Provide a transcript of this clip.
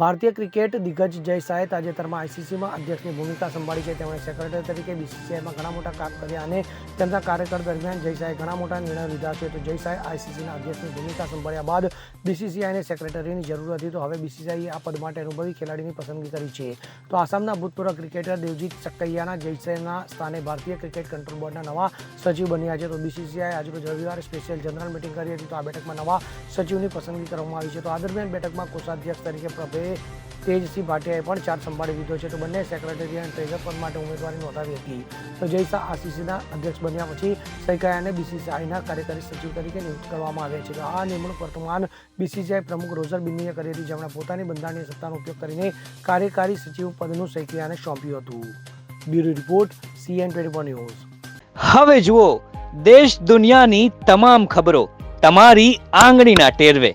ભારતીય ક્રિકેટ દિગ્ગજ જય શાહે તાજેતરમાં આઈસીસીમાં અધ્યક્ષની ભૂમિકા સંભાળી છે. તેમણે સેક્રેટરી તરીકે બીસીસીઆઈમાં ઘણા મોટા કામ કર્યા અને તેમના કાર્યકાળ દરમિયાન જય શાહે ઘણા મોટા નિર્ણયો લીધા છે. તો જય શાહે આઈસીસીના અધ્યક્ષની ભૂમિકા સંભાળ્યા બાદ બીસીસીઆઈને સેક્રેટરીની જરૂર હતી. તો હવે બીસીસીઆઈએ આ પદ માટે અનુભવી ખેલાડીની પસંદગી કરી છે. તો આસામના ભૂતપૂર્વ ક્રિકેટર દેવજીત ચક્કૈયાના જયસેના સ્થાને ભારતીય ક્રિકેટ કંટ્રોલ બોર્ડના નવા સચિવ બન્યા છે. તો બીસીસીઆઈ આજરોજ રવિવારે સ્પેશિયલ જનરલ મિટિંગ કરી હતી. તો આ બેઠકમાં નવા સચિવની પસંદગી કરવામાં આવી છે. તો આ દરમિયાન બેઠકમાં કોષાધ્યક્ષ તરીકે પ્રભે તેજસિંહ ભાટિયાએ પણ ચાર્જ સંભાળી લીધો છે. તો બંને સેક્રેટરી અને ટ્રેઝર પદ માટે ઉમેદવારી નોંધાવી હતી. તો જયસા આસીસીના અધ્યક્ષ બન્યા પછી સૈકાયાને બીસીસીઆઈના કાર્યકારી સચિવ તરીકે નિયુક્ત કરવામાં આવ્યા છે. આ નિમણૂક વર્તમાન બીસીસીઆઈ પ્રમુખ રોઝર બિન્નીએ કરી હતી. જેમણે પોતાની બંધારણીય સત્તાનો ઉપયોગ કરીને કાર્યકારી સચિવ પદનું સૈકિયાને સોંપ્યું હતું. Bureau report, CN twenty news. હવે જુઓ, દેશ દુનિયાની તમામ ખબરો તમારી આંગળીના ટેરવે.